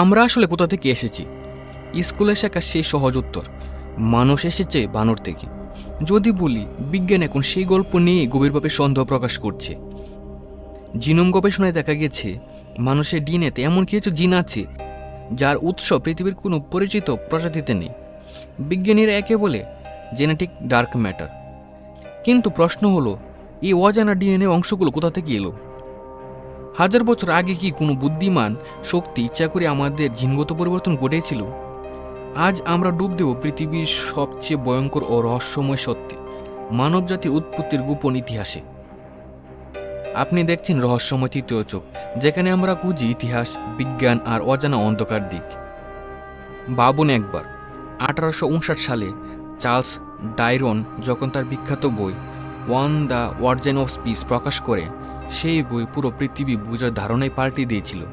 আমরা আসলে কোথা থেকে এসেছি? স্কুলে শেখা সেই সহজ উত্তর, মানুষ এসেছে বানর থেকে। যদি বলি, বিজ্ঞান এখন সেই গল্প নিয়ে গভীরভাবে সন্দেহ প্রকাশ করছে। জিনোম গবেষণায় দেখা গেছে, মানুষের ডিনেতে এমন কিছু জিন আছে, যার উৎস পৃথিবীর কোনো পরিচিত প্রজাতিতে নেই। বিজ্ঞানীরা একে বলে জেনেটিক ডার্ক ম্যাটার কিন্তু প্রশ্ন হলো, এই অজানা ডিএনএ অংশগুলো কোথা থেকে এলো? হাজার বছর আগে কি কোনো বুদ্ধিমান শক্তি ইচ্ছা করে আমাদের জিনগত পরিবর্তন ঘটেছিল? আজ আমরা ডুব দেব পৃথিবীর সবচেয়ে ভয়ঙ্কর ও রহস্যময় সত্যে, মানবজাতির উৎপত্তির গোপন ইতিহাসে। আপনি দেখছেন রহস্যময় তৃতীয় চোখ, যেখানে আমরা খুঁজি ইতিহাস, বিজ্ঞান আর অজানা অন্ধকার দিক। বাবুন একবার, আঠারোশো উনষাট সালে চার্লস ডাইরন যখন তার বিখ্যাত বই, on the origin of species প্রকাশ করে সেই বই পুরো পৃথিবী বোঝার ধারণায় পাল্টে দিয়েছিল।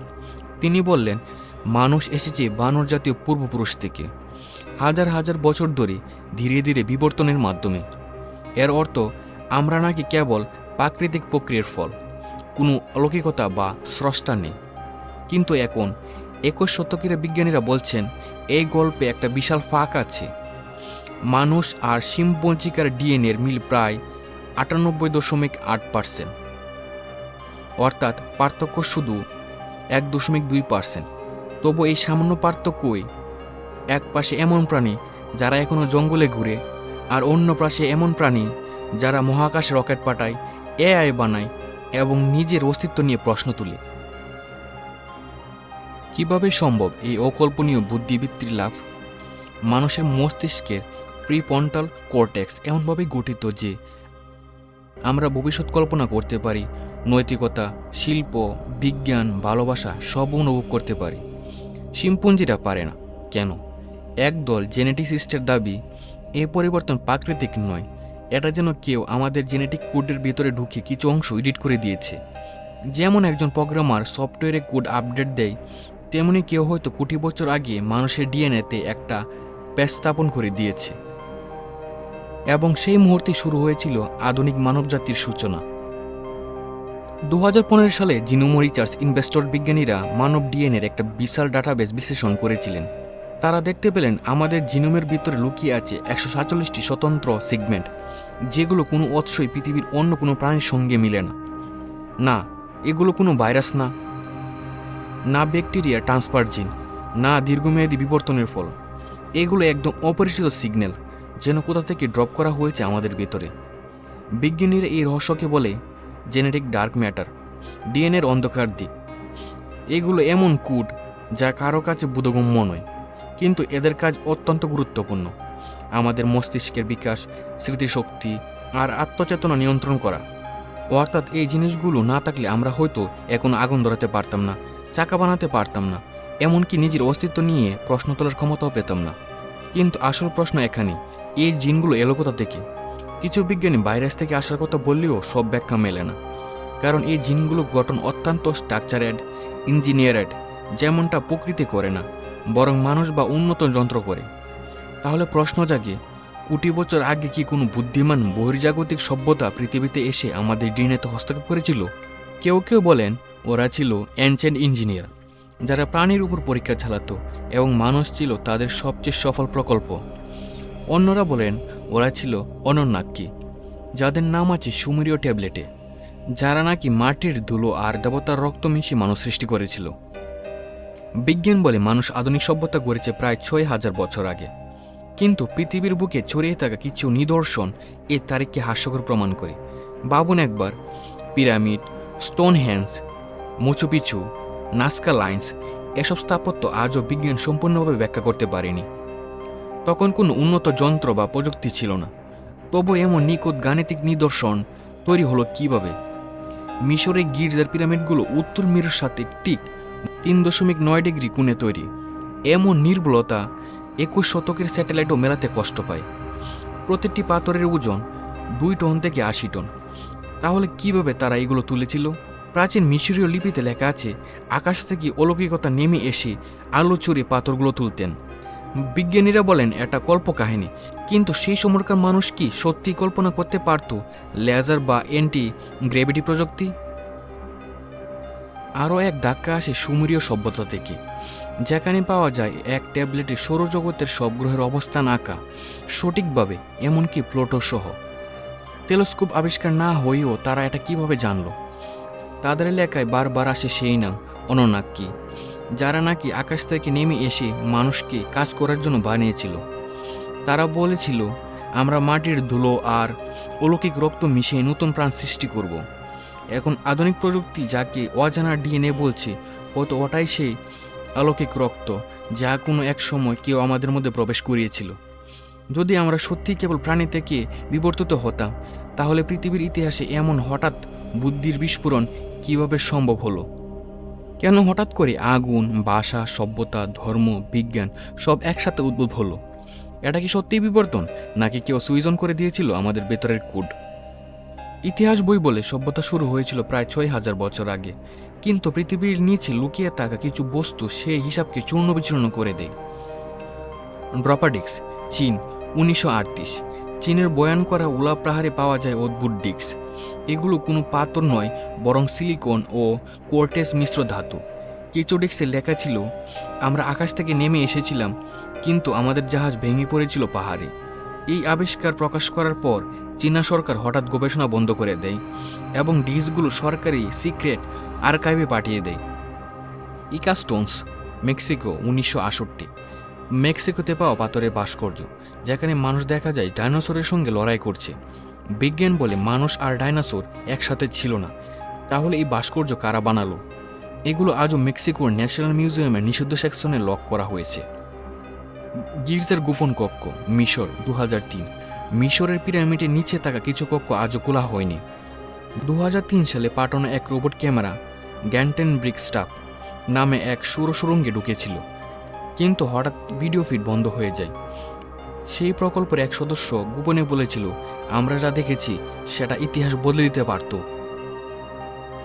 তিনি বললেন, মানুষ এসেছে বানর জাতীয় পূর্বপুরুষ থেকে, হাজার হাজার বছর ধরে ধীরে ধীরে বিবর্তনের মাধ্যমে। এর অর্থ, আমরা নাকি কেবল প্রাকৃতিক প্রক্রিয়ার ফল, কোনো অলৌকিকতা বা স্রষ্টা নেই। কিন্তু এখন একুশ শতকের বিজ্ঞানীরা বলছেন, এই গল্পে একটা বিশাল ফাঁক আছে। মানুষ আর শিম্পঞ্জিকার ডিএনএর মিল প্রায় আটানব্বই দশমিক আট পার্সেন্ট। অর্থাৎ পার্থক্য শুধু এক দশমিক দুই পার্সেন্ট। তবু এই সামান্য পার্থক্যই এক পাশে এমন প্রাণী যারা এখনও জঙ্গলে ঘুরে আর অন্য পাশে এমন প্রাণী যারা মহাকাশে রকেট পাঠায়, এআই বানায় এবং নিজের অস্তিত্ব নিয়ে প্রশ্ন তুলে। কীভাবে সম্ভব এই অকল্পনীয় বুদ্ধিবৃত্তির লাভ? মানুষের মস্তিষ্কের প্রিপন্টাল কর্টেক্স এমনভাবে গঠিত যে আমরা ভবিষ্যৎ কল্পনা করতে পারি নৈতিকতা, শিল্প, বিজ্ঞান, ভালোবাসা সব অনুভব করতে পারি। শিম্পঞ্জিরা পারে না। কেন? একদল জেনেটিসিস্টের দাবি এই পরিবর্তন প্রাকৃতিক নয়। এটা যেন কেউ আমাদের জেনেটিক কোডের ভিতরে ঢুকে কিছু অংশ এডিট করে দিয়েছে। যেমন একজন প্রোগ্রামার সফটওয়্যারে কোড আপডেট দেয়, তেমনি কেউ হয়তো কোটি বছর আগে মানুষের ডিএনএতে একটা প্যাচ স্থাপন করে দিয়েছে। এবং সেই মুহূর্তে শুরু হয়েছিল আধুনিক মানবজাতির সূচনা। দু হাজার পনেরো সালে জিনোম রিসার্চ ইনভেস্টর বিজ্ঞানীরা মানব ডিএনএর একটা বিশাল ডাটাবেস বিশ্লেষণ করেছিলেন। তারা দেখতে পেলেন আমাদের জিনোমের ভিতরে লুকিয়ে আছে একশো সাতচল্লিশটি স্বতন্ত্র সেগমেন্ট, যেগুলো কোনো অৎসই পৃথিবীর অন্য কোনো প্রাণীর সঙ্গে মিলে না। না, এগুলো কোনো ভাইরাস না। না ব্যাকটেরিয়া ট্রান্সফার জিন, না দীর্ঘমেয়াদী বিবর্তনের ফল। এগুলো একদম অপরিচিত সিগন্যাল, যেন কোথা থেকে ড্রপ করা হয়েছে আমাদের ভেতরে। বিজ্ঞানীরা এই রহস্যকে বলে জেনেটিক ডার্ক ম্যাটার, ডিএনএর অন্ধকার দিক। এগুলো এমন কুড যা কারও কাছে বোধগম্য নয়, কিন্তু এদের কাজ অত্যন্ত গুরুত্বপূর্ণ। আমাদের মস্তিষ্কের বিকাশ, স্মৃতিশক্তি আর আত্মচেতনা নিয়ন্ত্রণ করা। অর্থাৎ এই জিনিসগুলো না থাকলে আমরা হয়তো এখন আগুন ধরাতে পারতাম না, চাকা বানাতে পারতাম না, এমনকি নিজের অস্তিত্ব নিয়ে প্রশ্ন তোলার ক্ষমতাও পেতাম না। কিন্তু আসল প্রশ্ন এখানে এই জিনগুলো এলো কোথা থেকে? কিছু বিজ্ঞানী ভাইরাস থেকে আসার কথা বললেও সব ব্যাখ্যা মেলে না। কারণ এই জিনগুলো গঠন অত্যন্ত স্ট্রাকচারেড ইঞ্জিনিয়ারেড যেমনটা প্রকৃতি করে না, বরং মানুষ বা উন্নত যন্ত্র করে। তাহলে প্রশ্ন জাগে, কোটি বছর আগে কি কোনো বুদ্ধিমান বহির্জাগতিক সভ্যতা পৃথিবীতে এসে আমাদের ডিনেতে হস্তক্ষেপ করেছিল? কেউ কেউ বলেন, ওরা ছিল অ্যানচেন্ট ইঞ্জিনিয়ার যারা প্রাণীর উপর পরীক্ষা চালাতো এবং মানুষ ছিল তাদের সবচেয়ে সফল প্রকল্প। অন্যরা বলেন, ওরা ছিল অনন্যাক্ষী যাদের নাম আছে সুমেরীয় ট্যাবলেটে, যারা নাকি মাটির ধুলো আর দেবতার রক্ত মিশিয়ে মানুষ সৃষ্টি করেছিল। বিজ্ঞান বলে মানুষ আধুনিক সভ্যতা গড়েছে প্রায় ছয় হাজার বছর আগে। কিন্তু পৃথিবীর বুকে ছড়িয়ে থাকা কিছু নিদর্শন এ তারিখকে হাস্যকর প্রমাণ করে। বাবুন একবার, pyramid Stonehenge Machu Picchu Nazca lines, এসব স্থাপত্য আজও বিজ্ঞান সম্পূর্ণভাবে ব্যাখ্যা করতে পারেনি। তখন কোনো উন্নত যন্ত্র বা প্রযুক্তি ছিল না। তবু এমন নিখুঁত গাণিতিক নিদর্শন তৈরি হলো কীভাবে? মিশরের গির্জার পিরামিডগুলো উত্তর মেরুর সাথে ঠিক তিন দশমিক নয় ডিগ্রি কোণে তৈরি। এমন নির্বলতা একুশ শতকের স্যাটেলাইটও মেলাতে কষ্ট পায়। প্রতিটি পাথরের ওজন দুই টন থেকে আশি টন। তাহলে কীভাবে তারা এগুলো তুলেছিল? প্রাচীন মিশরীয় লিপিতে লেখা আছে, আকাশ থেকে অলৌকিকতা নেমে এসে আলো চুরে পাথরগুলো তুলতেন। বিজ্ঞানীরা বলেন, এটা কল্পকাহিনী। কিন্তু সেই সময়কার মানুষ কি সত্যি কল্পনা করতে পারত লেজার বা অ্যান্টি গ্র্যাভিটি প্রযুক্তি? আরও এক ধাক্কা আসে সুমেরীয় সভ্যতা থেকে, যেখানে পাওয়া যায় এক ট্যাবলেটে সৌরজগতের সব গ্রহের অবস্থান আঁকা, সঠিকভাবে, এমনকি প্লোটো সহ। টেলিস্কোপ আবিষ্কার না হয়েও তারা এটা কীভাবে জানলো? তাদের এলাকায় বারবার আসে সেই নাম, অননাক্কি। যারা নাকি আকাশ থেকে নেমে এসে মানুষকে কাজ করার জন্য বানিয়েছিল। তারা বলেছিল, আমরা মাটির ধুলো আর অলৌকিক রক্ত মিশিয়ে নতুন প্রাণ সৃষ্টি করব। এখন আধুনিক প্রযুক্তি যাকে অজানা ডিএনএ বলছে, হয়তো ওটাই সেই অলৌকিক রক্ত যা কোনো এক সময় কেউ আমাদের মধ্যে প্রবেশ করিয়েছিল। যদি আমরা সত্যি কেবল প্রাণী থেকে বিবর্তিত হতাম, তাহলে পৃথিবীর ইতিহাসে এমন হঠাৎ বুদ্ধির বিস্ফোরণ কীভাবে সম্ভব হলো? কেন হঠাৎ করে আগুন, বাসা, সভ্যতা, ধর্ম, বিজ্ঞান সব একসাথে উদ্ভূত হলো? এটা কি সত্যিই বিবর্তন, নাকি কেউ সুইজন করে দিয়েছিল আমাদের ভেতরের কোড? ইতিহাস বই বলে সভ্যতা শুরু হয়েছিল প্রায় ছয় হাজার বছর আগে। কিন্তু পৃথিবীর নিচে লুকিয়ে থাকা কিছু বস্তু সেই হিসাবকে চূর্ণ বিচূর্ণ করে দেয়। ড্রপাডিক্স, চীন, উনিশশো চীনের বয়ান করা উলা পাহাড়ে পাওয়া যায় অদ্ভুত ডিক্স। এগুলো কোনো পাথর নয়, বরং সিলিকন ও কোর্টেস মিশ্র ধাতু। কিছু ডিক্সে লেখা ছিল, আমরা আকাশ থেকে নেমে এসেছিলাম, কিন্তু আমাদের জাহাজ ভেঙে পড়েছিল পাহাড়ে। এই আবিষ্কার প্রকাশ করার পর চীনা সরকার হঠাৎ গবেষণা বন্ধ করে দেয় এবং ডিসগুলো সরকারি সিক্রেট আর্কাইভে পাঠিয়ে দেয়। ইকাস্টোনস, মেক্সিকো, উনিশশো আষট্টি মেক্সিকোতে পাওয়া পাথরের ভাস্কর্য, যেখানে মানুষ দেখা যায় ডাইনোসরের সঙ্গে লড়াই করছে। বিজ্ঞান বলে মানুষ আর ডাইনোসর একসাথে ছিল না। তাহলে এই ভাস্কর্য কারা বানালো? এগুলো আজও মেক্সিকোর ন্যাশনাল মিউজিয়ামের নিষিদ্ধ সেকশনে লক করা হয়েছে। গির্জার গোপন কক্ষ, মিশর দু হাজার তিন। মিশরের পিরামিডের নিচে থাকা কিছু কক্ষ আজও খোলা হয়নি। দু হাজার তিন সালে পাঠানো এক রোবট ক্যামেরা গ্যান্টেন ব্রিক স্টাফ, নামে এক সুরসুরঙ্গে ঢুকেছিল। কিন্তু হঠাৎ ভিডিও ফিড বন্ধ হয়ে যায়। সেই প্রকল্পের এক সদস্য গোপনে বলেছিল, আমরা যা দেখেছি, সেটা ইতিহাস বদলে দিতে পারত।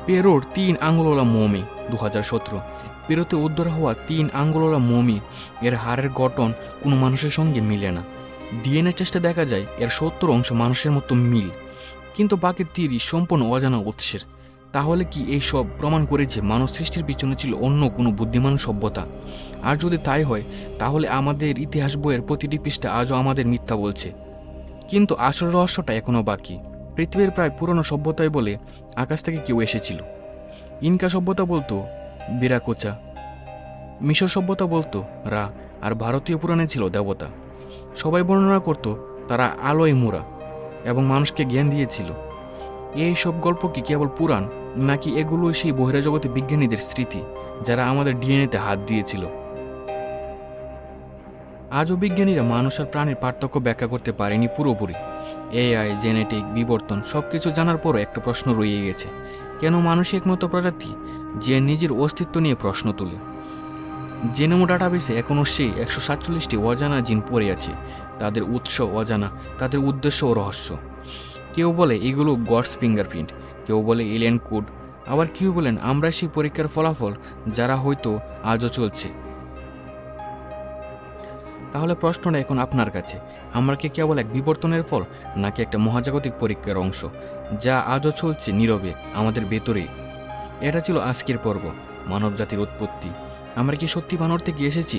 পেরোর তিন আঙ্গুলওয়ালা মমি দু হাজার সতেরো। পেরোতে উদ্ধার হওয়া তিন আঙ্গুলওয়ালা মমি, এর হাড়ের গঠন কোনো মানুষের সঙ্গে মিলে না। ডিএনএ টেস্টে দেখা যায়, এর সত্তর অংশ মানুষের মতো মিল। কিন্তু বাকি তিরিশ সম্পূর্ণ অজানা উৎসের। তাহলে কি এই সব প্রমাণ করে যে মানব সৃষ্টির পিছনে ছিল অন্য কোনো বুদ্ধিমান সভ্যতা? আর যদি তাই হয়, তাহলে আমাদের ইতিহাস বইয়ের প্রতিটি পৃষ্ঠা আজও আমাদের মিথ্যা বলছে। কিন্তু আসল রহস্যটা এখনও বাকি। পৃথিবীর প্রায় পুরনো সভ্যতায় বলে আকাশ থেকে কেউ এসেছিল। ইনকা সভ্যতা বলতো বিরাকোচা মিশর সভ্যতা বলতো, রা, আর ভারতীয় পুরাণে ছিল দেবতা। সবাই বর্ণনা করত, তারা আলোয় মোড়া এবং মানুষকে জ্ঞান দিয়েছিল। এই সব গল্প কি কেবল পুরাণ, নাকি এগুলো সেই বহিরাজগতে বিজ্ঞানীদের স্মৃতি, যারা আমাদের ডিএনএতে হাত দিয়েছিল? আজও বিজ্ঞানীরা মানুষ আর প্রাণীর পার্থক্য ব্যাখ্যা করতে পারেনি পুরোপুরি। এআই, জেনেটিক, বিবর্তন সব কিছু জানার পরও একটা প্রশ্ন রয়ে গেছে। কেন মানুষ একমাত্র প্রজাতি, যে নিজের অস্তিত্ব নিয়ে প্রশ্ন তোলে? জেনেমো ডাটাবেসে এখনও সেই একশো সাতচল্লিশটি অজানা জিন পড়ে আছে। তাদের উৎস অজানা, তাদের উদ্দেশ্য ও রহস্য। কেউ বলে এগুলো গডস ফিঙ্গারপ্রিন্ট, কেউ বলে এলিয়েন কোড, আবার কেউ বলেন আমরা সেই পরীক্ষার ফলাফল যারা হয়তো আজও চলছে। তাহলে প্রশ্নটা এখন আপনার কাছে, আমরা কি কেবল এক বিবর্তনের ফল, নাকি একটা মহাজাগতিক পরীক্ষার অংশ, যা আজও চলছে নীরবে আমাদের ভেতরেই এটা ছিল আজকের পর্ব মানব জাতির উৎপত্তি। আমরা কি সত্যি বানর থেকে এসেছি?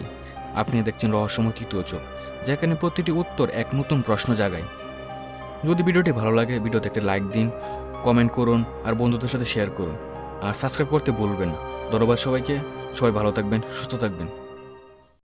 আপনি দেখছেন রহস্যময় তৃতীয় চোখ, যেখানে প্রতিটি উত্তর এক নতুন প্রশ্ন জাগায়। যদি ভিডিওটি ভালো লাগে, ভিডিওতে একটা লাইক দিন কমেন্ট করুন আর বন্ধুদের সাথে শেয়ার করুন। আর সাবস্ক্রাইব করতে ভুলবেন ধন্যবাদ সবাইকে। সবাই ভালো থাকবেন, সুস্থ থাকবেন।